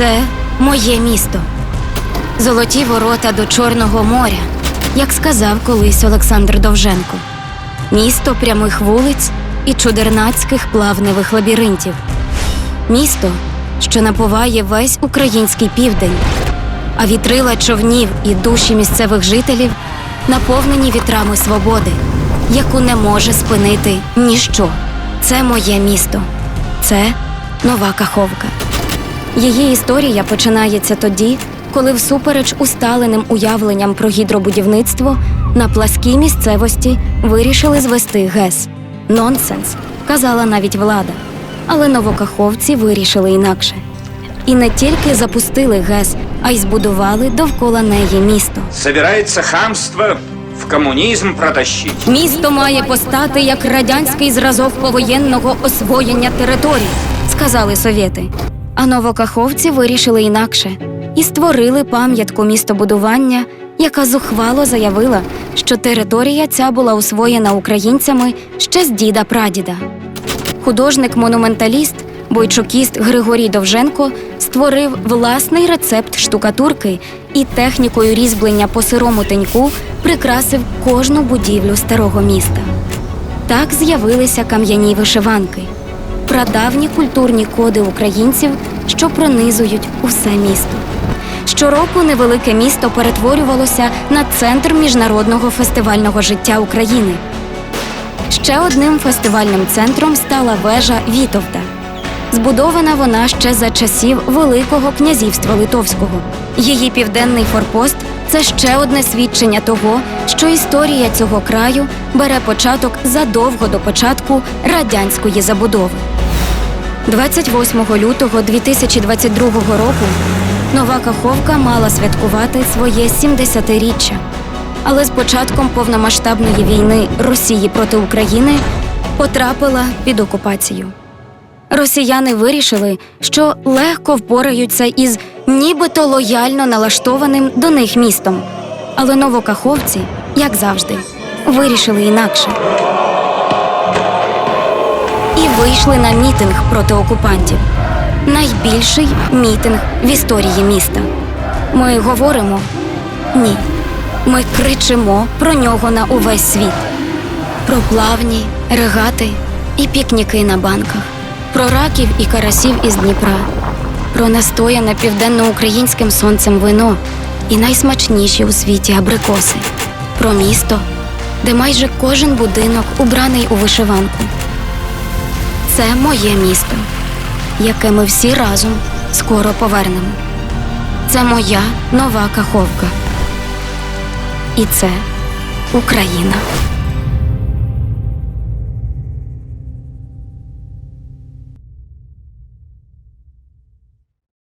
Це моє місто. Золоті ворота до Чорного моря, як сказав колись Олександр Довженко. Місто прямих вулиць і чудернацьких плавневих лабіринтів. Місто, що напуває весь український південь, а вітрила човнів і душі місцевих жителів наповнені вітрами свободи, яку не може спинити ніщо. Це моє місто. Це нова каховка. Її історія починається тоді, коли, всупереч усталеним уявленням про гідробудівництво, на пласкій місцевості вирішили звести ГЕС. Нонсенс, казала навіть влада. Але новокаховці вирішили інакше. І не тільки запустили ГЕС, а й збудували довкола неї місто. Собирается хамство в коммунизм протащить. Місто має постати як радянський зразок повоєнного освоєння територій, сказали совєти. А новокаховці вирішили інакше і створили пам'ятку містобудування, яка зухвало заявила, що територія ця була освоєна українцями ще з діда прадіда. Художник-монументаліст, бойчукіст Григорій Довженко створив власний рецепт штукатурки і технікою різьблення по сирому теньку прикрасив кожну будівлю старого міста. Так з'явилися кам'яні вишиванки, прадавні культурні коди українців, що пронизують усе місто. Щороку невелике місто перетворювалося на центр міжнародного фестивального життя України. Ще одним фестивальним центром стала вежа Вітовта. Збудована вона ще за часів Великого князівства Литовського. Її південний форпост це ще одне свідчення того, що історія цього краю бере початок задовго до початку радянської забудови. 28 лютого 2022 року нова Каховка мала святкувати своє 70-річчя. Але з початком повномасштабної війни Росії проти України потрапила під окупацію. Росіяни вирішили, що легко впораються із нібито лояльно налаштованим до них містом. Але новокаховці, як завжди, вирішили інакше. І вийшли на мітинг проти окупантів. Найбільший мітинг в історії міста. Ми говоримо ні. Ми кричимо про нього на увесь світ. Про плавні, регати і пікніки на банках, про раків і карасів із Дніпра, про настояне південноукраїнським сонцем вино і найсмачніші у світі абрикоси, про місто, де майже кожен будинок убраний у вишиванку. Це моє місто, яке ми всі разом скоро повернемо. Це моя нова каховка. І це Україна.